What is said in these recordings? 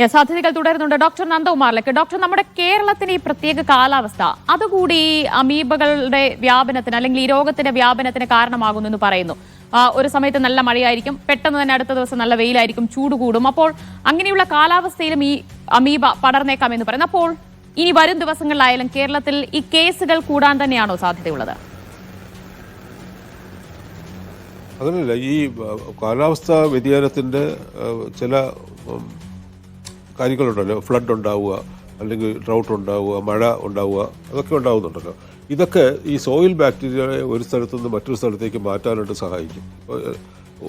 സാധ്യതകൾ തുടരുന്നുണ്ട്. Doctor നന്ദകുമാറിലേക്ക്. Doctor നമ്മുടെ കേരളത്തിന് ഈ പ്രത്യേക കാലാവസ്ഥ അതുകൂടി അമീബകളുടെ വ്യാപനത്തിന് അല്ലെങ്കിൽ ഈ രോഗത്തിന്റെ വ്യാപനത്തിന് കാരണമാകുന്നു എന്ന് പറയുന്നു. ഒരു സമയത്ത് നല്ല മഴയായിരിക്കും പെട്ടെന്ന് തന്നെ അടുത്ത ദിവസം നല്ല വെയിലായിരിക്കും ചൂട് കൂടും. അപ്പോൾ അങ്ങനെയുള്ള കാലാവസ്ഥയിലും ഈ അമീബ പടർന്നേക്കാം എന്ന് പറയുന്നു. അപ്പോൾ ഇനി വരും ദിവസങ്ങളിലായാലും കേരളത്തിൽ ഈ കേസുകൾ കൂടാൻ തന്നെയാണോ സാധ്യതയുള്ളത്? അങ്ങനെയല്ല ഈ കാലാവസ്ഥ വ്യതിയാനത്തിന്റെ ചില കാര്യങ്ങളുണ്ടല്ലോ ഫ്ലഡ് ഉണ്ടാവുക അല്ലെങ്കിൽ ഡ്രൗട്ട് ഉണ്ടാവുക മഴ ഉണ്ടാവുക അതൊക്കെ ഉണ്ടാവുന്നുണ്ടല്ലോ ഇതൊക്കെ ഈ സോയിൽ ബാക്ടീരിയയെ ഒരു സ്ഥലത്തു നിന്ന് മറ്റൊരു സ്ഥലത്തേക്ക് മാറ്റാനായിട്ട് സഹായിക്കും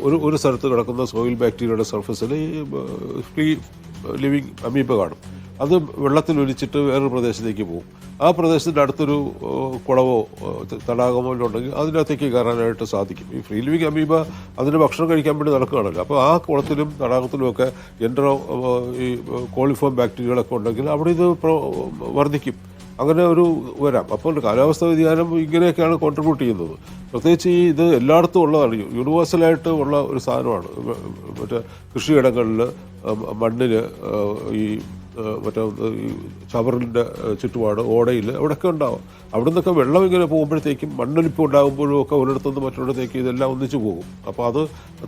ഒരു ഒരു സ്ഥലത്ത് കിടക്കുന്ന സോയിൽ ബാക്ടീരിയയുടെ സർഫസിൽ ഫ്രീ ലിവിങ് അമീബ കാണും അത് വെള്ളത്തിൽ ഒലിച്ചിട്ട് വേറൊരു പ്രദേശത്തേക്ക് പോകും ആ പ്രദേശത്തിന്റെ അടുത്തൊരു കുളവോ തടാകമോ ഉണ്ടെങ്കിൽ അതിനകത്തേക്ക് കയറാനായിട്ട് സാധിക്കും. ഈ ഫ്രീ ലിവിങ് അമീബ അതിന് ഭക്ഷണം കഴിക്കാൻ വേണ്ടി നടക്കുകയാണല്ലോ. അപ്പോൾ ആ കുളത്തിലും തടാകത്തിലും ഒക്കെ എൻട്രോ ഈ കോളിഫോം ബാക്ടീരിയകളൊക്കെ ഉണ്ടെങ്കിൽ അവിടെ ഇത് വർദ്ധിക്കും. അങ്ങനെ ഒരു വരാം. അപ്പോൾ കാലാവസ്ഥാ വ്യതിയാനം ഇങ്ങനെയൊക്കെയാണ് കോൺട്രിബ്യൂട്ട് ചെയ്യുന്നത്. പ്രത്യേകിച്ച് ഈ ഇത് എല്ലായിടത്തും ഉള്ളതാണ്. യൂണിവേഴ്സലായിട്ട് ഉള്ള ഒരു സാധനമാണ്. മറ്റേ കൃഷിയിടങ്ങളിൽ മണ്ണിൽ ഈ മറ്റേ ചവറിന്റെ ചുറ്റുപാട് ഓടയിൽ അവിടെയൊക്കെ ഉണ്ടാവും. അവിടെ നിന്നൊക്കെ വെള്ളം ഇങ്ങനെ പോകുമ്പോഴത്തേക്കും മണ്ണൊലിപ്പ് ഉണ്ടാകുമ്പോഴും ഒക്കെ ഒരിടത്തുനിന്ന് മറ്റൊരിടത്തേക്ക് ഇതെല്ലാം ഒന്നിച്ചു പോകും. അപ്പോൾ അത്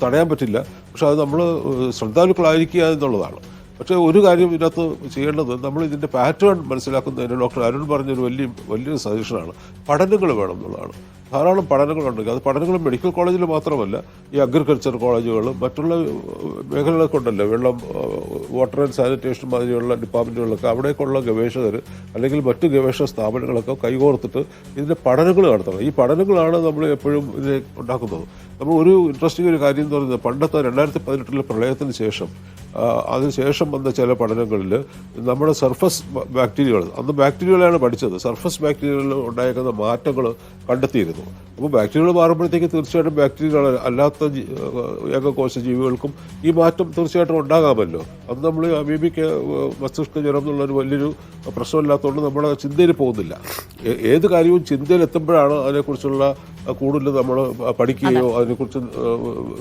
തടയാൻ പറ്റില്ല. പക്ഷെ അത് നമ്മൾ ശ്രദ്ധാലുക്കളായിരിക്കുക എന്നുള്ളതാണ്. പക്ഷേ ഒരു കാര്യം ഇതിനകത്ത് ചെയ്യേണ്ടത് നമ്മൾ ഇതിന്റെ പാറ്റേൺ മനസ്സിലാക്കുന്നതിന് ഡോക്ടർ അരുൺ പറഞ്ഞൊരു വലിയ വലിയൊരു സജഷനാണ്. പഠനങ്ങൾ വേണം എന്നുള്ളതാണ്. ധാരാളം പഠനങ്ങളുണ്ട് അത് പഠനങ്ങൾ മെഡിക്കൽ കോളേജിൽ മാത്രമല്ല ഈ അഗ്രികൾച്ചർ കോളേജുകൾ മറ്റുള്ള മേഖലകളൊക്കെ ഉണ്ടല്ലോ വെള്ളം വാട്ടർ ആൻഡ് സാനിറ്റേഷൻ മാതിരിയുള്ള ഡിപ്പാർട്ട്മെന്റുകളൊക്കെ അവിടേക്കുള്ള ഗവേഷകർ അല്ലെങ്കിൽ മറ്റ് ഗവേഷണ സ്ഥാപനങ്ങളൊക്കെ കൈകോർത്തിട്ട് ഇതിന്റെ പഠനങ്ങൾ നടത്തണം. ഈ പഠനങ്ങളാണ് നമ്മൾ എപ്പോഴും ഇതിനെ ഉണ്ടാക്കുന്നത്. നമ്മൾ ഒരു ഇൻട്രസ്റ്റിംഗ് ഒരു കാര്യം എന്ന് പറയുന്നത് പണ്ടത്തെ രണ്ടായിരത്തി പതിനെട്ടിലെ പ്രളയത്തിന് ശേഷം അതിനുശേഷം വന്ന ചില പഠനങ്ങളിൽ നമ്മുടെ സർഫസ് ബാക്ടീരിയകൾ അന്ന് ബാക്ടീരിയകളാണ് പഠിച്ചത്. സർഫസ് ബാക്ടീരിയകളിൽ ഉണ്ടായേക്കുന്ന മാറ്റങ്ങൾ കണ്ടെത്തിയിരുന്നു. അപ്പോൾ ബാക്ടീരിയകൾ മാറുമ്പോഴത്തേക്ക് തീർച്ചയായിട്ടും ബാക്ടീരിയകൾ അല്ലാത്ത ഏകകോശ ജീവികൾക്കും ഈ മാറ്റം തീർച്ചയായിട്ടും ഉണ്ടാകാമല്ലോ. അത് നമ്മൾ അമീബിക്ക് മസ്തിഷ്ക ജ്വരം എന്നുള്ളൊരു വലിയൊരു പ്രശ്നമില്ലാത്തതുകൊണ്ട് നമ്മുടെ ചിന്തയിൽ പോകുന്നില്ല. ഏത് കാര്യവും ചിന്തയിൽ എത്തുമ്പോഴാണ് അതിനെക്കുറിച്ചുള്ള കൂടുതൽ നമ്മൾ പഠിക്കുകയോ അതിനെക്കുറിച്ച്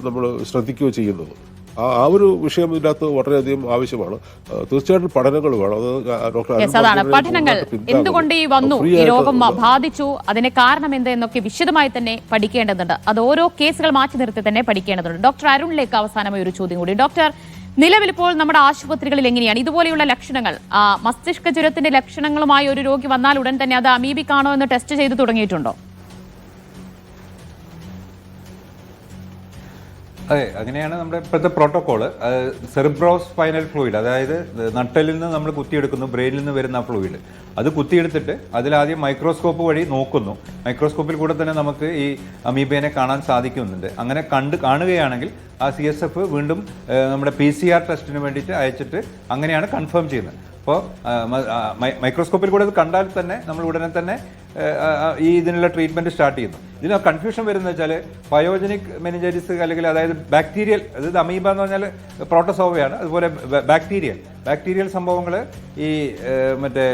നമ്മൾ ശ്രദ്ധിക്കുകയോ ചെയ്യുന്നത്. ആ ഒരു വിഷയം ഇതിനകത്ത് വളരെയധികം ആവശ്യമാണ്. തീർച്ചയായിട്ടും പഠനങ്ങൾ വേണം. അത് ഡോക്ടർ അതാണ്. പഠനങ്ങൾ എന്തുകൊണ്ട് ഈ വന്നു? ഈ രോഗം ബാധിച്ചു. അതിന് കാരണം എന്ത് എന്നൊക്കെ വിശദമായി തന്നെ പഠിക്കേണ്ടതുണ്ട്. അത് ഓരോ കേസുകൾ മാറ്റി നിർത്തി തന്നെ പഠിക്കേണ്ടതുണ്ട്. ഡോക്ടർ അരുണിലേക്ക് അവസാനമായി ഒരു ചോദ്യം കൂടി. ഡോക്ടർ നിലവിൽ ഇപ്പോൾ നമ്മുടെ ആശുപത്രികളിൽ എങ്ങനെയാണ്? ഇതുപോലെയുള്ള ലക്ഷണങ്ങൾ ആ, മസ്തിഷ്ക ജ്വരത്തിന്റെ ലക്ഷണങ്ങളുമായി ഒരു രോഗി വന്നാൽ ഉടൻ തന്നെ അത് അമീബിക്കാണോ എന്ന് ടെസ്റ്റ് ചെയ്ത് തുടങ്ങിയിട്ടുണ്ടോ? അതെ അങ്ങനെയാണ് നമ്മുടെ ഇപ്പോഴത്തെ പ്രോട്ടോകോൾ സെറിബ്രോ സ്പൈനൽ ഫ്ലൂയിഡ് അതായത് നട്ടലിൽ നിന്ന് നമ്മൾ കുത്തിയെടുക്കുന്നു ബ്രെയിനിൽ നിന്ന് വരുന്ന ഫ്ലൂയിഡ് അത് കുത്തിയെടുത്തിട്ട് അതിലാദ്യം മൈക്രോസ്കോപ്പ് വഴി നോക്കുന്നു. മൈക്രോസ്കോപ്പിൽ കൂടെ തന്നെ നമുക്ക് ഈ അമീബേനെ കാണാൻ സാധിക്കുന്നുണ്ട്. അങ്ങനെ കണ്ട് കാണുകയാണെങ്കിൽ ആ സി വീണ്ടും നമ്മുടെ പി ടെസ്റ്റിന് വേണ്ടിയിട്ട് അയച്ചിട്ട് അങ്ങനെയാണ് കൺഫേം ചെയ്യുന്നത്. അപ്പോൾ മൈക്രോസ്കോപ്പിൽ കൂടെ ഇത് കണ്ടാൽ തന്നെ നമ്മൾ ഉടനെ തന്നെ ഈ ഇതിനുള്ള ട്രീറ്റ്മെന്റ് സ്റ്റാർട്ട് ചെയ്യുന്നു. ഇതിന് കൺഫ്യൂഷൻ വരുന്നത് വെച്ചാൽ പയോജനിക് മെനിഞ്ചൈറ്റിസ് അല്ലെങ്കിൽ അതായത് ബാക്ടീരിയൽ അതായത് അമീബ എന്ന് പറഞ്ഞാൽ പ്രോട്ടോസോവയാണ് അതുപോലെ ബാക്ടീരിയൽ. ബാക്ടീരിയൽ സംഭവങ്ങൾ ഈ മറ്റേ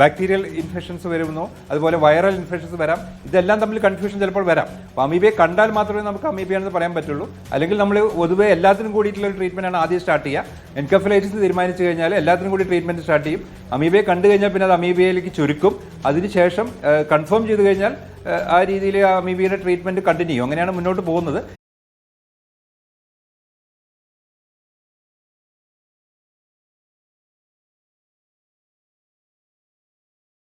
ബാക്ടീരിയൽ ഇൻഫെക്ഷൻസ് വരുന്നു അതുപോലെ വൈറൽ ഇൻഫെക്ഷൻസ് വരാം. ഇതെല്ലാം തമ്മിൽ കൺഫ്യൂഷൻ ചിലപ്പോൾ വരാം. അപ്പോൾ അമീബയെ കണ്ടാൽ മാത്രമേ നമുക്ക് അമീബിയാണെന്ന് പറയാൻ പറ്റുള്ളൂ. അല്ലെങ്കിൽ നമ്മൾ പൊതുവെ എല്ലാത്തിനും കൂടിയിട്ടുള്ള ട്രീറ്റ്മെന്റ് ആണ് ആദ്യം സ്റ്റാർട്ട് ചെയ്യുക. എൻകഫലൈറ്റിസ് തീരുമാനിച്ചു കഴിഞ്ഞാൽ എല്ലാത്തിനും കൂടി ട്രീറ്റ്മെന്റ് സ്റ്റാർട്ട് ചെയ്യും. അമീബയെ കണ്ടു കഴിഞ്ഞാൽ പിന്നെ അത് അമീബയിലേക്ക് ചുരുക്കും. അതിനുശേഷം കൺഫേം ചെയ്ത് കഴിഞ്ഞാൽ ആ രീതിയിൽ അമീബിയുടെ ട്രീറ്റ്മെന്റ് കണ്ടിന്യൂ അങ്ങനെയാണ് മുന്നോട്ട് പോകുന്നത്.